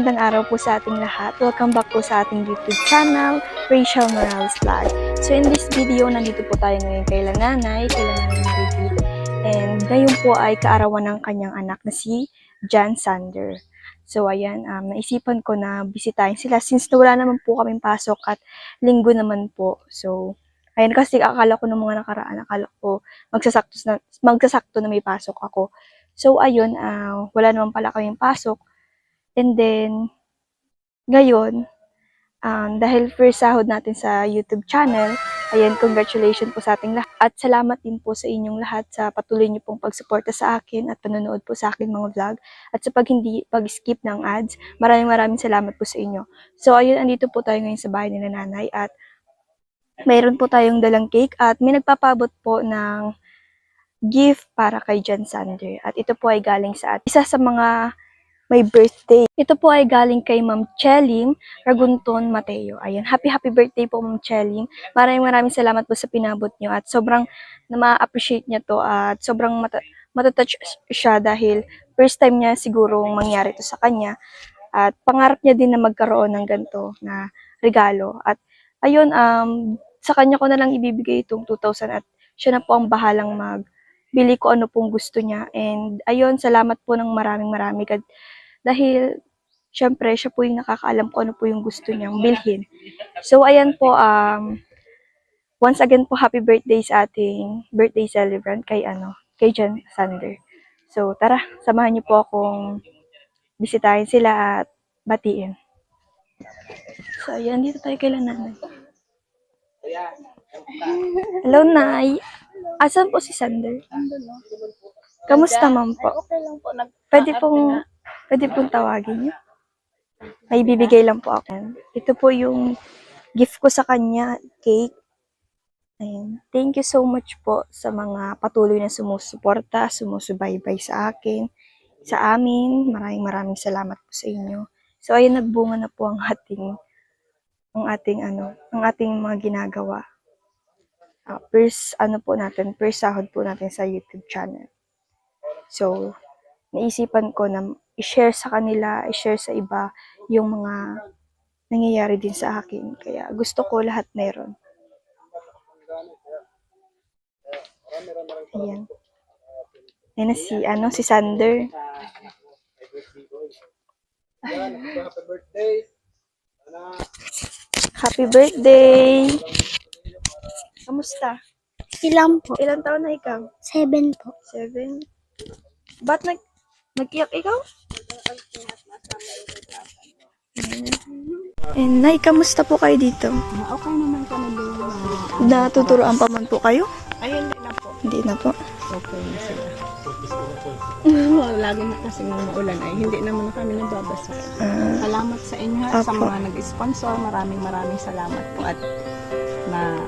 Magandang araw po sa ating lahat. Welcome back po sa ating YouTube channel, Rachel Morales Vlog. So in this video, nandito po tayo ngayon kay Nanay, kay Nanay Maribel. And ngayon po ay kaarawan ng kanyang anak na si Jan Sander. So ayan, um, naisipan ko na bisitahin sila since wala naman po kaming pasok at linggo naman po. So ayan kasi akala ko ng mga nakaraan, akala ko magsasakto na, magsasakto na may pasok ako. So ayun, ah, wala naman pala kaming pasok. And then, ngayon, um, dahil first sahod natin sa YouTube channel, ayan, congratulations po sa ating lahat. At salamat din po sa inyong lahat sa patuloy niyo pong pagsuporta sa akin at panonood po sa akin mga vlog. At sa pag hindi, pag-skip ng ads, maraming maraming salamat po sa inyo. So, ayun, andito po tayo ngayon sa bahay ni nanay at mayroon po tayong dalang cake at may nagpapabot po ng gift para kay Jan Sander. At ito po ay galing sa at isa sa mga may birthday. Ito po ay galing kay Ma'am Chelim Ragunton Mateo. Ayan, happy happy birthday po Ma'am Chelim. Maraming maraming salamat po sa pinabot niyo at sobrang na ma-appreciate niya to at sobrang mata matatouch siya dahil first time niya siguro mangyari to sa kanya at pangarap niya din na magkaroon ng ganito na regalo at ayun um sa kanya ko na lang ibibigay itong 2,000 at siya na po ang bahalang magbili ko ano pong gusto niya and ayun salamat po ng maraming marami Kad- dahil syempre siya po yung nakakaalam ko ano po yung gusto niyang bilhin. So ayan po um once again po happy birthday sa ating birthday celebrant kay ano kay Jen Sander. So tara, samahan niyo po akong bisitahin sila at batiin. So ayan, dito tayo kay nanay. Hello, Nay. Asan po si Sander? Kamusta, ma'am po? Okay lang po. Pwede pong, pwede pong tawagin niyo. May bibigay lang po ako. Ito po yung gift ko sa kanya, cake. Ayan. Thank you so much po sa mga patuloy na sumusuporta, sumusubaybay sa akin, sa amin. Maraming maraming salamat po sa inyo. So, ayun, nagbunga na po ang ating, ang ating ano, ang ating mga ginagawa. Ah, first, ano po natin, first sahod po natin sa YouTube channel. So, naisipan ko na i-share sa kanila, i-share sa iba yung mga nangyayari din sa akin. Kaya gusto ko lahat meron. Ayan. Ayan na si, ano, si Sander. Happy birthday. Happy birthday! Kamusta? Ilan po? Ilang taon na ikaw? Seven po. Seven? Ba't nag, nag-iyak ikaw? And Nay, kamusta po kayo dito? Okay naman kami doon. Natuturoan pa man po kayo? Ayun din na po. Hindi na po. Okay na sila. Lagi na kasi maulan ay hindi naman na kami nagbabasa. Ah, Salamat sa inyo at sa mga nag-sponsor. Maraming maraming salamat po at na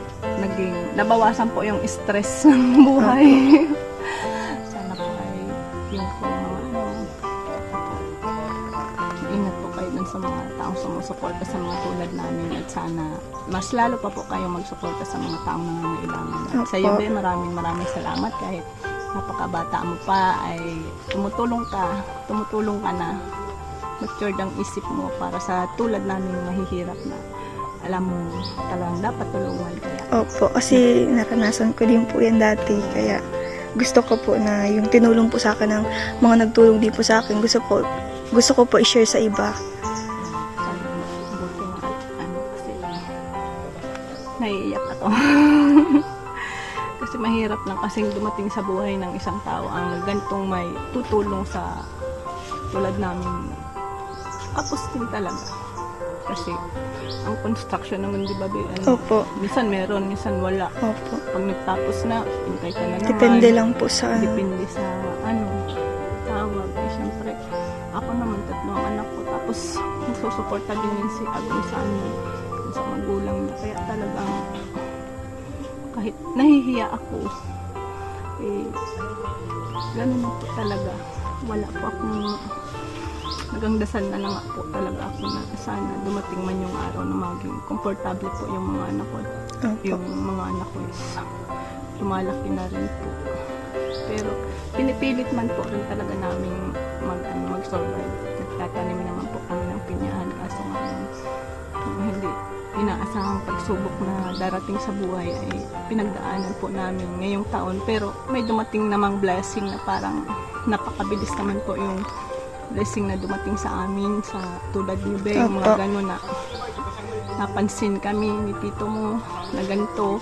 naging nabawasan po yung stress ng buhay. taong sumusuporta sa mga tulad namin at sana mas lalo pa po kayong magsuporta sa mga taong nangangailangan. At sa iyo. Be, maraming maraming salamat kahit napakabata mo pa ay tumutulong ka, tumutulong ka na matured ang isip mo para sa tulad namin mahihirap na alam mo talagang dapat tulungan kaya Opo, kasi naranasan ko din po yan dati. Kaya gusto ko po na yung tinulong po sa akin ng mga nagtulong din po sa akin, gusto po, gusto ko po i-share sa iba. Ako kasi mahirap lang kasing dumating sa buhay ng isang tao ang gantong may tutulong sa tulad namin kapos din talaga. Kasi ang construction naman di ba ano, Opo, minsan meron, minsan wala. Opo. pag nagtapos na, hintay ka na naman. Depende lang po sa ano. depende sa ano tawag. Eh syempre ako naman tatlong anak ko. Tapos nagsusuporta din yun si Agong sa ano sa magulang niya. Kaya talagang kahit nahihiya ako eh ganun po talaga. Wala po akong nagangdasal na lang po talaga ako na sana dumating man yung araw na maging komportable po yung mga anak ko. Okay. yung mga anak ko is lumalaki na rin po. Pero pinipilit man po rin talaga namin mag, ano, mag-survive. Nagtatanim naman po kami ng pinyahan kaso nga hindi isang pagsubok na darating sa buhay ay pinagdaanan po namin ngayong taon. Pero may dumating namang blessing na parang napakabilis naman po yung blessing na dumating sa amin sa tulad ni Opo. mga gano'n na napansin kami ni tito mo na ganito.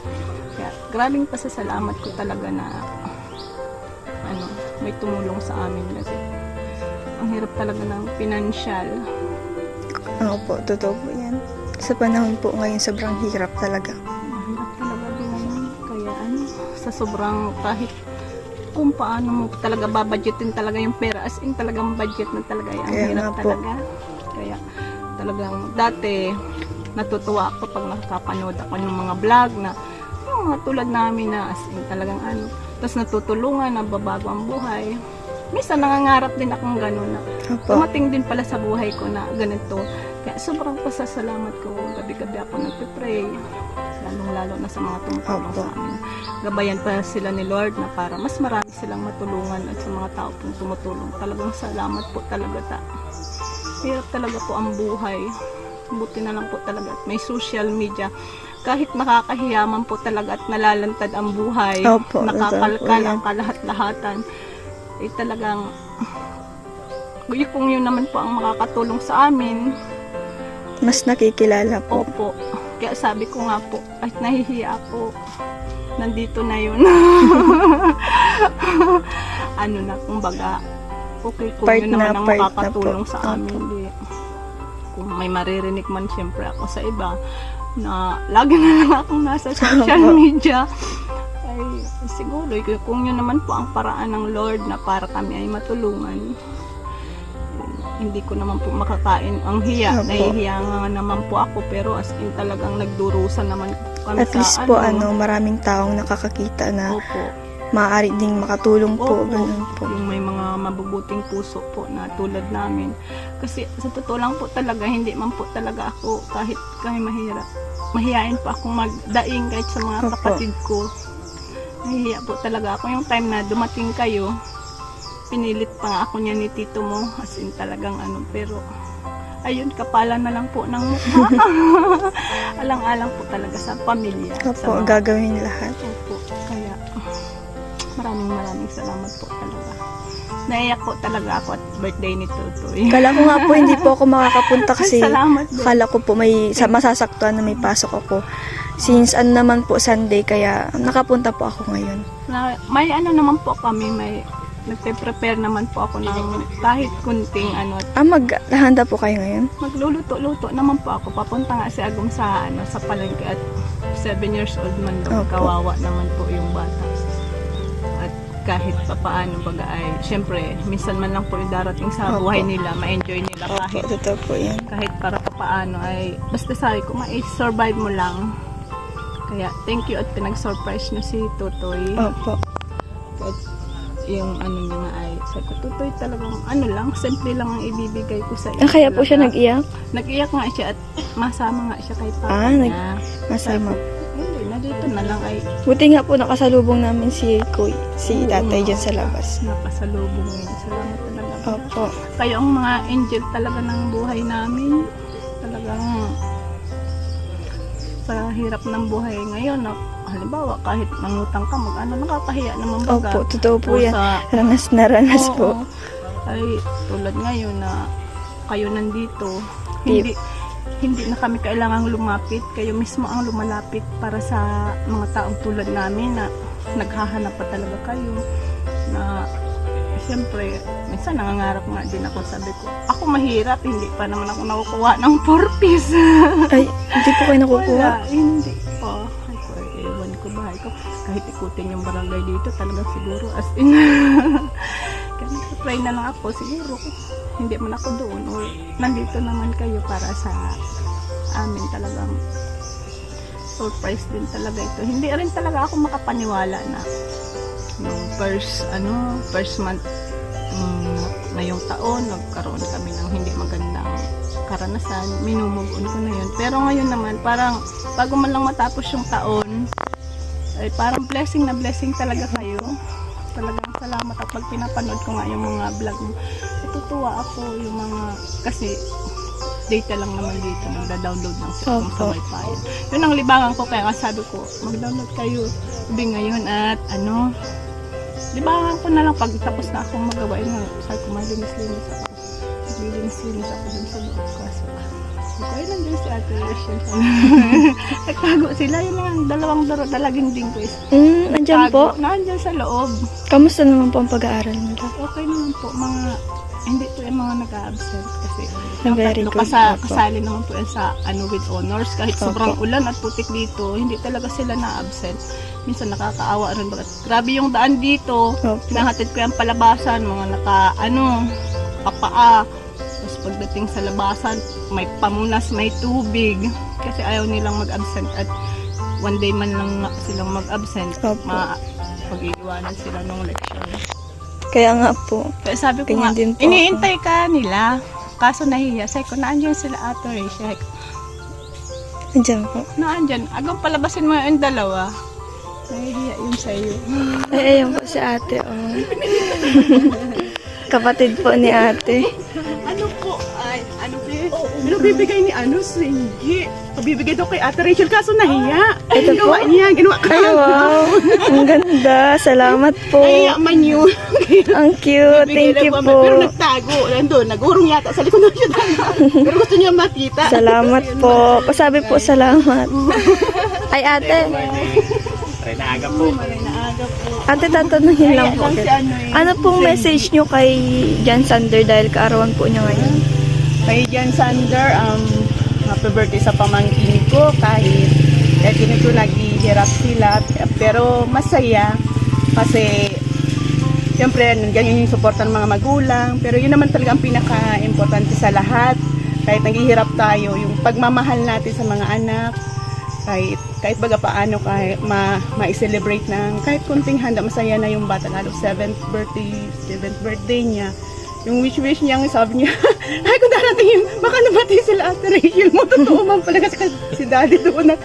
Kaya grabing pasasalamat ko talaga na ano, may tumulong sa amin kasi ang hirap talaga ng financial. Ano po, totoo po. Sa panahon po ngayon, sobrang hirap talaga. Mahirap talaga din naman. Kaya ano, sa sobrang kahit kung paano mo talaga babudgetin talaga yung pera as in talagang budget na talaga yan. Ang Kaya hirap po. talaga. Kaya talagang dati natutuwa ako pag nakakapanood ako ng mga vlog na yung mga tulad namin na as in talagang ano. Tapos natutulungan, nababago ang buhay. Minsan nangangarap din akong gano'n na Opo. Dumating din pala sa buhay ko na ganito. Kaya sobrang pasasalamat ko. Gabi-gabi ako nagpe-pray. Lalong-lalo na sa mga tumutulong Opo. sa amin. Gabayan pa sila ni Lord na para mas marami silang matulungan at sa mga tao pong tumutulong. Talagang salamat po talaga ta. Hirap talaga po ang buhay. Buti na lang po talaga at may social media. Kahit nakakahiyaman po talaga at nalalantad ang buhay, Opo, nakakalkal ang kalahat-lahatan, eh talagang kung yun naman po ang makakatulong sa amin, Mas nakikilala po. opo. Kaya sabi ko nga po, ay nahihiya po. Nandito na yun. ano na, kumbaga, okay kung Part yun naman na, ang part na makakatulong po. sa amin. Di, kung may maririnig man siyempre ako sa iba, na lagi na lang akong nasa social media, ay siguro, kung yun naman po ang paraan ng Lord na para kami ay matulungan, hindi ko naman po makakain ang hiya. Opo. Nahihiya nga naman po ako pero as in talagang nagdurusa naman kami At sa least po, ano, maraming taong nakakakita na Opo. maaari ding makatulong po. Opo. Ganun po. Yung may mga mabubuting puso po na tulad namin. Kasi sa totoo lang po talaga, hindi man po talaga ako kahit kami mahirap. Mahihain pa akong magdaing kahit sa mga Opo. kapatid ko. Nahihiya po talaga ako. Yung time na dumating kayo, pinilit pa ako niya ni tito mo. As in talagang ano, pero ayun, kapala na lang po ng mukha. Alang-alang po talaga sa pamilya. sa Opo, mga gagawin lahat. Opo, kaya maraming maraming salamat po talaga. Naiyak po talaga ako at birthday ni Tutoy. Kala ko nga po, hindi po ako makakapunta kasi salamat din. kala ko po may sa masasaktuhan na may pasok ako. Since ano naman po Sunday, kaya nakapunta po ako ngayon. Na, may ano naman po kami, may nagpe-prepare naman po ako ng kahit kunting ano. Ah, maghahanda po kayo ngayon? Magluluto-luto naman po ako. Papunta nga si Agum sa ano sa palengke at 7 years old man daw. Opo. Kawawa naman po yung bata. At kahit papaano baga ay, syempre, minsan man lang po yung darating sa Opo. buhay nila, ma-enjoy nila Opo, kahit totoo po yan. kahit para papaano ay basta sabi ko ma-survive mo lang kaya thank you at pinag-surprise niyo si Tutoy Opo. at yung ano niya nga ay sabi ko Tutoy talagang ano lang simple lang ang ibibigay ko sa iyo Ah, kaya po siya nag-iyak? nag-iyak nga siya at masama nga siya kay papa Ah, nag- niya Masama. hindi na dito na lang ay Buti nga po nakasalubong namin si Kuy, si Oo, tatay dyan sa labas. nakasalubong niya salamat talaga Opo. kayo ang mga angel talaga ng buhay namin. Talagang sa hirap ng buhay ngayon, na, halimbawa kahit mangutang ka, mag-ano, nakakahiya naman baga. Opo, totoo po O yan. sa- Ranas na ranas Oo, po. Ay, tulad ngayon na kayo nandito, hindi hindi na kami kailangang lumapit. Kayo mismo ang lumalapit para sa mga taong tulad namin na naghahanap pa talaga kayo. Na, siyempre, minsan nangangarap nga din ako. Sabi ko, ako mahirap, hindi pa naman ako nakukuha ng 4 piece. Ay, hindi po kayo nakukuha. Wala, hindi pa. Ay, ko, kahit ikutin yung barangay dito, talagang siguro as in. Kaya nagpa-pray na lang ako, siguro. Hindi man ako doon. Or nandito naman kayo para sa amin talagang surprise din talaga ito. Hindi rin talaga ako makapaniwala na nung first, ano, first month mm, ngayong taon, nagkaroon kami ng hindi magandang karanasan, minumove on ko na yun. Pero ngayon naman, parang bago man lang matapos yung taon, ay parang blessing na blessing talaga kayo. Talagang salamat at pag pinapanood ko nga yung mga vlog mo, natutuwa ako yung mga, kasi data lang naman dito. Nagda-download lang sila kung sa wifi. Yun ang libangan ko kaya sabi ko, mag-download kayo. Sabi ngayon at ano, libangan ko na lang pag tapos na akong magawa. Yun sabi ko, malinis-linis ako. Maglinis-linis ako dun sa loob. Kaso, ko, ay nandiyan si Ate. Nagtago sila. Yun lang, dalawang daro, dalaging din ko is Mm, andyan po. Nandyan sa loob. Kamusta naman po ang pag-aaral nila? Okay naman po, mga, hindi po yung mga nag-absent kasi Na very good. kasa, kasali naman po sa ano with honors kahit Opo. sobrang ulan at putik dito hindi talaga sila na-absent minsan nakakaawa rin bagat grabe yung daan dito Opo. pinahatid ko yung palabasan mga naka ano papaa tapos pagdating sa labasan may pamunas may tubig kasi ayaw nilang mag-absent at one day man lang silang mag-absent Opo. ma pag-iiwanan sila ng leksyon Kaya nga po. kaya sabi ko nga, din po iniintay ka nila. Kaso nahiya. Sabi ko, naandyan sila Ate Rachel. Andyan po. Naandyan. Agang palabasin mo yung dalawa. Nahihiya yun sa'yo. Ay, ayan po si ate, oh. Kapatid po ni ate. Ano po? Ay, ano be? Ano bibigay ni ano? Singi. Pabibigay daw kay Ate Rachel. Kaso nahiya. Ay, Ito ginawa po? niya. Ginawa ka. Ay, wow. Ang ganda. Salamat po. Nahiya man yun. Ang cute. Bibigay Thank you lang po. Pero nagtago. Nandun. Nagurong yata sa likod ng siya. Pero gusto niya makita. Salamat po. Pasabi po salamat. Ay, ate. Ay, naaga po. Maray na aga po. Ate, tatanungin lang po. Si ano eh. Ano pong message nyo kay Jan Sander dahil kaarawan po niya ngayon? Kay Jan Sander, um, happy birthday sa pamangkin ko kahit kahit ganito naghihirap sila pero masaya kasi siyempre ganyan yung support ng mga magulang pero yun naman talaga ang pinaka-importante sa lahat kahit naghihirap tayo yung pagmamahal natin sa mga anak kahit kahit baga paano kahit ma, ma-celebrate ng kahit kunting handa masaya na yung bata lalo 7th birthday 7th birthday niya. Yung wish wish niya sabi niya ay kung darating yun baka namatay sila ate Rachel. Mo totoo man pala kasi si daddy doon ay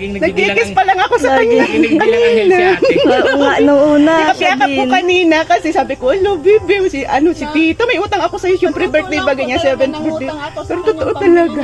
Laging nagbibilang nagkikis ang, pa lang ako sa kanya laging nagbibilang ang si ate. Oo nga, nung una. Sabihin. kanina kasi sabi ko, hello baby, si, ano, si tito, may utang ako sa'yo, siyempre birthday ba ganyan, 7th birthday. Pero totoo talaga.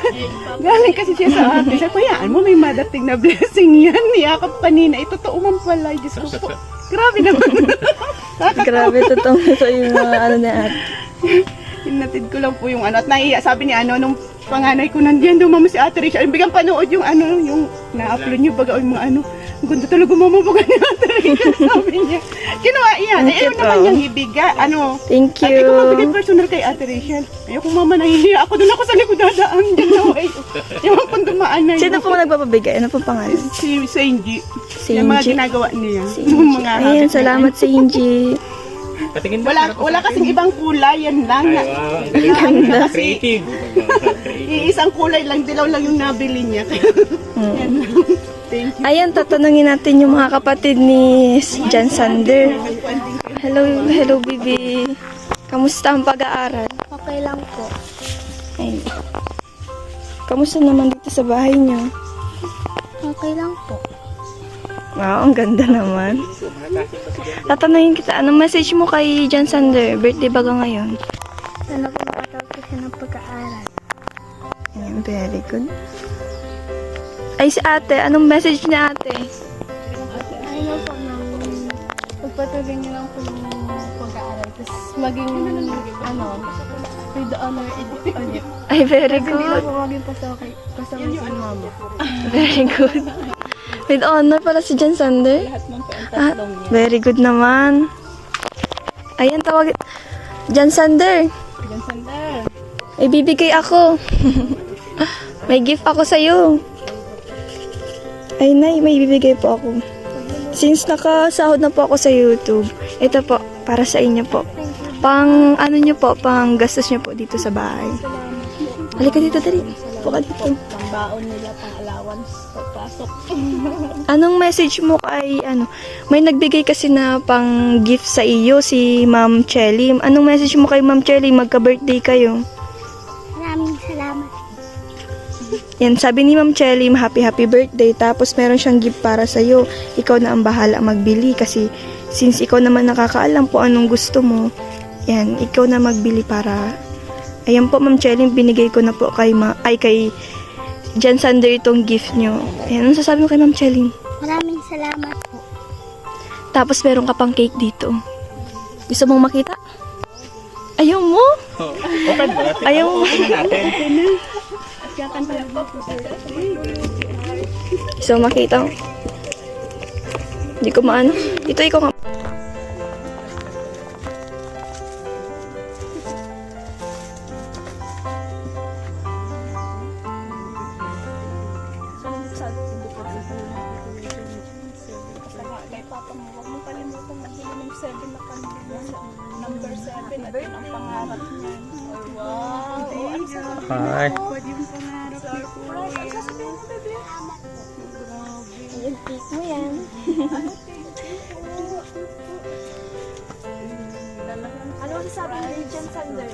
Galing kasi siya sa atin. Sabi ko, hayaan mo, may madating na blessing yan. Niyakap kanina, eh, totoo man pala. Diyos ko po. Grabe naman. Grabe, totoo ito yung mga ano na ate. Hinatid ko lang po yung ano. At naiya, sabi ni ano, nung panganay ko nandiyan daw mama si Ate Rachel. Bigyan panood yung ano, yung na-upload niyo baga yung mga ano. Ang ganda talaga mamabaga ni Ate Rachel, sabi niya. Kinuha yan. Ang Eh, ayaw cute, naman niyang ibiga. Ano, Thank sabi ko mabigay you. personal kay Ate Rachel. Ayoko mama nahihiya. Ako doon ako sa likod dadaan. Ginaway. Yung pang dumaan na yun. Sino pong nagpapabigay? Ano pong pangalan? Si Senji. Si Yung mga Inji. ginagawa niya. Yung mga Ayan, habit niya. salamat sa Inji. Patingin ba? Wala, wala kasing ibang kulay. Yan lang. Ay, wow. Ang kasi, Creative. Creative. iisang kulay lang. Dilaw lang yung nabili niya. Mm. Yan lang. Thank you. Ayan, tatanungin natin yung mga kapatid ni Jan Sander. Hello, hello, baby. Kamusta ang pag-aaral? Okay lang po. Ay. Kamusta naman dito sa bahay niyo? Okay lang po. Wow, ang ganda naman. Tatanungin kita, anong message mo kay Jan Sander? Birthday baga ngayon? Sana po makatapos siya ng pag-aaral. Ayan, very good. Ay, si ate, anong message ni ate? Ano po nang pagpatuloy niyo lang po yung pag-aaral. Tapos maging, ano, with the honor audit. Ay, very Kasi hindi good. po maging pasokay, pasokay si mama. Very good. With honor pala si Jan Sander. Lahat ng Ah, very good naman. Ayan, tawag. Jan Sander, Yan sandal. may bibigay ako. may gift ako sa'yo. Ay, nay, may bibigay po ako. Since nakasahod na po ako sa YouTube, ito po, para sa inyo po. Pang, ano nyo po, pang gastos nyo po dito sa bahay. Halika dito, dali. Puka dito. Pang baon nila, pang allowance. Pagpasok. Anong message mo kay ano? May nagbigay kasi na pang gift sa iyo si Ma'am Chelly. Anong message mo kay Ma'am Chelly? Magka-birthday kayo. Maraming salamat. Yan, sabi ni Ma'am Chelly, happy happy birthday. Tapos meron siyang gift para sa iyo. Ikaw na ang bahala magbili kasi since ikaw naman nakakaalam po anong gusto mo. Yan, ikaw na magbili para Ayan po, Ma'am Chelly, binigay ko na po kay, ma ay, kay Jan Sander itong gift nyo. Ayan, ano sasabi mo kay Ma'am Chelly? Maraming salamat po. Tapos meron ka pang cake dito. Gusto mong makita? Ayaw mo? Open ba? Ayaw mo? Mong makita? Hindi ko maano. Ito, ikaw nga. 7 at yun ang pangarap niyan. Wow! Oh, ano sasabihin Hi. Surprise! Ano sasabihin mo, bebe? Yung mo yan. Ano masasabi mo kay Jan Sander?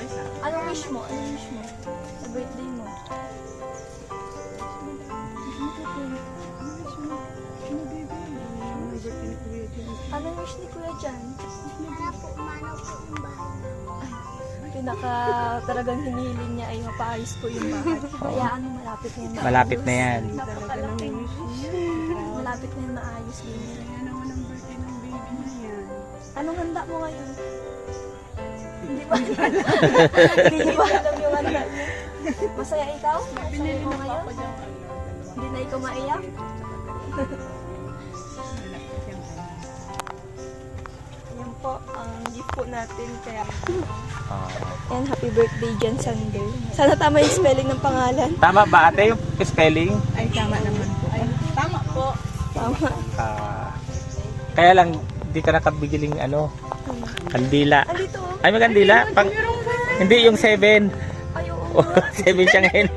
Anong wish mo? Anong wish mo? Sa birthday mo? Anong wish ni Kuya Jan? Pinaka talagang hinihiling niya ay mapaayos po yung bahay. Kaya ano malapit na maayos. Malapit na yan. Malapit na yung maayos din. Anong handa mo ngayon? Hindi ba? Hindi niyo ba alam yung handa niyo? Masaya ikaw? Masaya mo ngayon? Hindi na ikaw maiyak? Yan po, ang gift po natin. Kaya, Ah. yan, happy birthday Jan Sander. Sana tama yung spelling ng pangalan. Tama ba ate yung spelling? Ay, tama naman po. Ay, tama po. Tama. Ah. kaya lang, di ka nakabigiling ano, kandila. Andito. oh. Ay, may kandila? Pag, hindi yung 7. Ay, oo. 7 siya ngayon.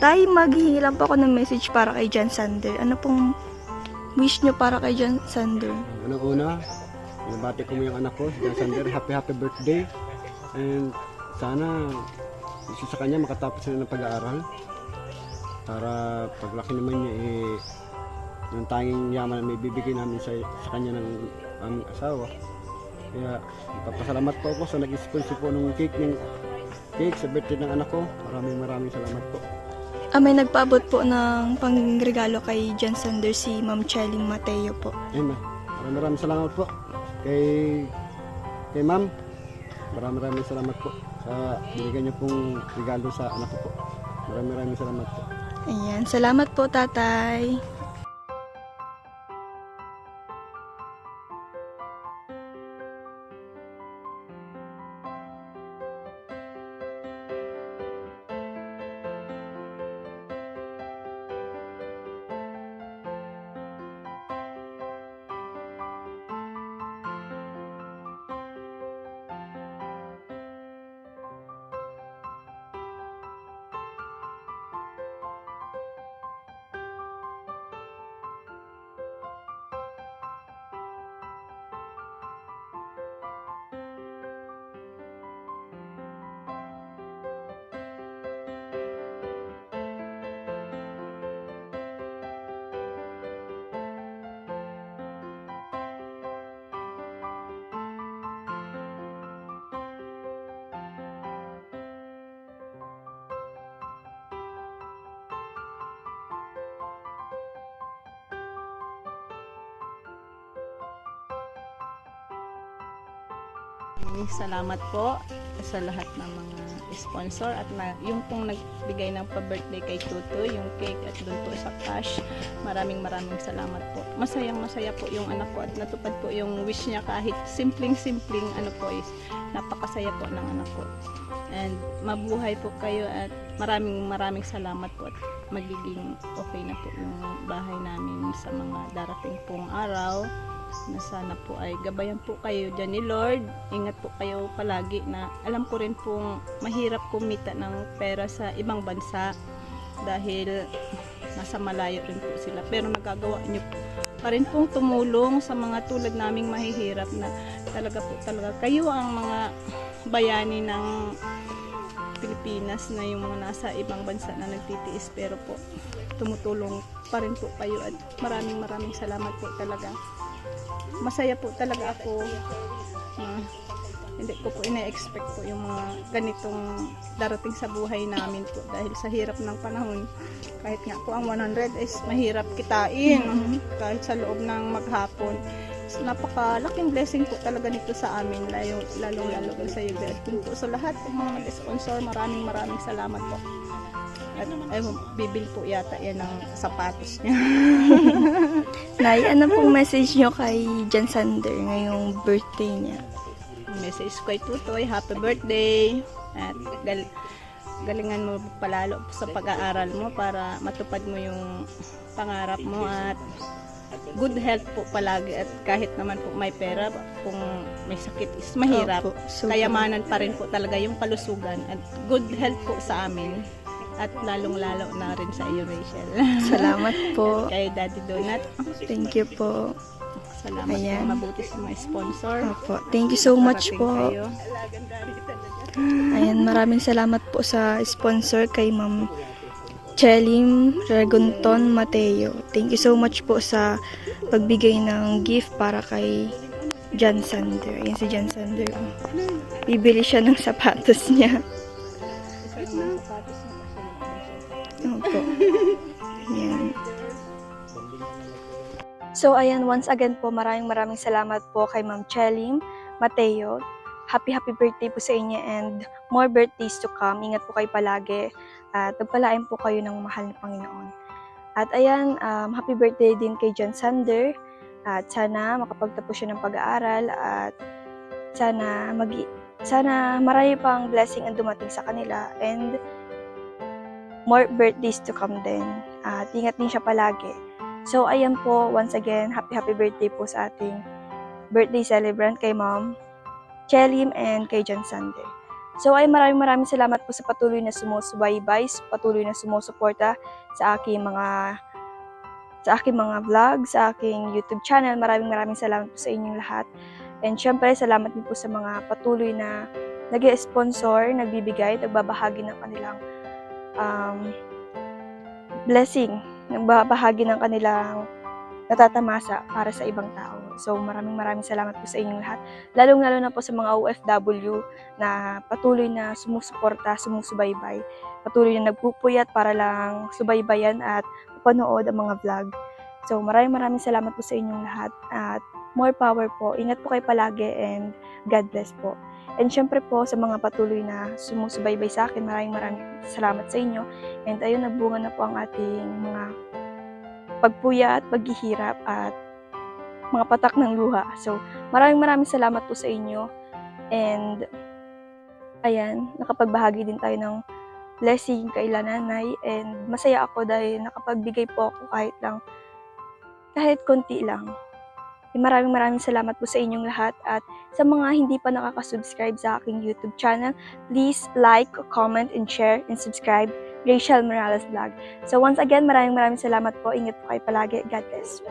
Tay, maghihingi lang po ako ng message para kay Jan Sander. Ano pong wish nyo para kay Jan Sander? Unang una, binabati ko mo yung anak ko, si Sander, happy happy birthday. And sana isa sa kanya makatapos na ng pag-aaral. Para paglaki naman niya eh, yung tanging yaman na may bibigay namin sa, sa kanya ng aming asawa. Kaya ipapasalamat po ako sa nag-sponsor po ng cake ng cake sa birthday ng anak ko. Maraming maraming salamat po. Ah, may nagpaabot po ng pangregalo kay Jan Sander si Ma'am Cheling Mateo po. Ayun, maraming maraming salamat po kay kay ma'am. Maraming maraming salamat po sa binigyan niyo pong regalo sa anak ko po. Maraming maraming salamat po. Ayan, salamat po tatay. Salamat po sa lahat ng mga sponsor at na, yung pong nagbigay ng pa-birthday kay Tuto, yung cake at doon po sa cash. Maraming maraming salamat po. Masayang masaya po yung anak ko at natupad po yung wish niya kahit simpleng-simpleng ano po is napakasaya po ng anak ko. And mabuhay po kayo at maraming maraming salamat po at magiging okay na po yung bahay namin sa mga darating pong araw na sana po ay gabayan po kayo dyan ni Lord. Ingat po kayo palagi na alam ko rin pong mahirap kumita ng pera sa ibang bansa dahil nasa malayo rin po sila. Pero nagagawa nyo pa rin pong tumulong sa mga tulad naming mahihirap na talaga po talaga kayo ang mga bayani ng Pilipinas na yung mga nasa ibang bansa na nagtitiis pero po tumutulong pa rin po kayo at maraming maraming salamat po talaga masaya po talaga ako na hindi ko po ina-expect po yung mga ganitong darating sa buhay namin po dahil sa hirap ng panahon. Kahit nga po ang 100 is mahirap kitain kahit sa loob ng maghapon. So, napakalaking blessing po talaga nito sa amin, lalo, lalo po sa. At po sa lahat ng mga nag-sponsor, maraming maraming salamat po. At ay, bibil po yata yan ng sapatos niya. Nay, ano pong message nyo kay Jan Sander ngayong birthday niya? message ko kay Tutoy, happy birthday. At gal galingan mo palalo sa pag-aaral mo para matupad mo yung pangarap mo at good health po palagi at kahit naman po may pera kung may sakit is mahirap. Opo, so- Kayamanan pa rin po talaga yung kalusugan at good health po sa amin at lalong-lalo na rin sa iyo Rachel. Salamat po. kay Daddy Donut. Thank you po. Salamat Ayan. po mabuti sa mga sponsor. Opo. Thank you so much Parating po. kayo. Ayan, maraming salamat po sa sponsor kay Ma'am Chelim Regunton Mateo. Thank you so much po sa pagbigay ng gift para kay John Sander. Ayan si John Sander. Bibili siya ng sapatos niya. Opo. Ayan. So, ayan, once again po, maraming maraming salamat po kay Ma'am Chelim Mateo. Happy, happy birthday po sa inyo and more birthdays to come. Ingat po kayo palagi at pagpalain po kayo ng mahal na Panginoon. At ayan, um, happy birthday din kay John Sander. At sana makapagtapos siya ng pag-aaral at sana mag sana marami pang blessing ang dumating sa kanila and more birthdays to come din. At ingat din siya palagi. So, ayan po, once again, happy happy birthday po sa ating birthday celebrant kay Mom Chelim and kay John Sander. So, ay maraming maraming salamat po sa patuloy na sumusubaybay, patuloy na sumusuporta sa aking mga sa aking mga vlog, sa aking YouTube channel. Maraming maraming salamat po sa inyong lahat. And syempre, salamat din po sa mga patuloy na nag sponsor nagbibigay, nagbabahagi ng kanilang um, blessing, nagbabahagi ng kanilang natatamasa para sa ibang tao. So maraming maraming salamat po sa inyong lahat. Lalong-lalo na po sa mga OFW na patuloy na sumusuporta, sumusubaybay. Patuloy na nagpupuyat para lang subaybayan at panood ang mga vlog. So maraming maraming salamat po sa inyong lahat at more power po. Ingat po kayo palagi and God bless po. And syempre po sa mga patuloy na sumusubaybay sa akin, maraming maraming salamat sa inyo. And ayun, nagbunga na po ang ating mga pagpuyat, paghihirap at mga patak ng luha. So, maraming maraming salamat po sa inyo. And, ayan, nakapagbahagi din tayo ng blessing kay nanay. And, masaya ako dahil nakapagbigay po ako kahit lang, kahit konti lang. Maraming maraming salamat po sa inyong lahat at sa mga hindi pa nakaka-subscribe sa aking YouTube channel, please like, comment, and share, and subscribe Rachel Morales Vlog. So once again, maraming maraming salamat po. Ingat po kayo palagi. God bless.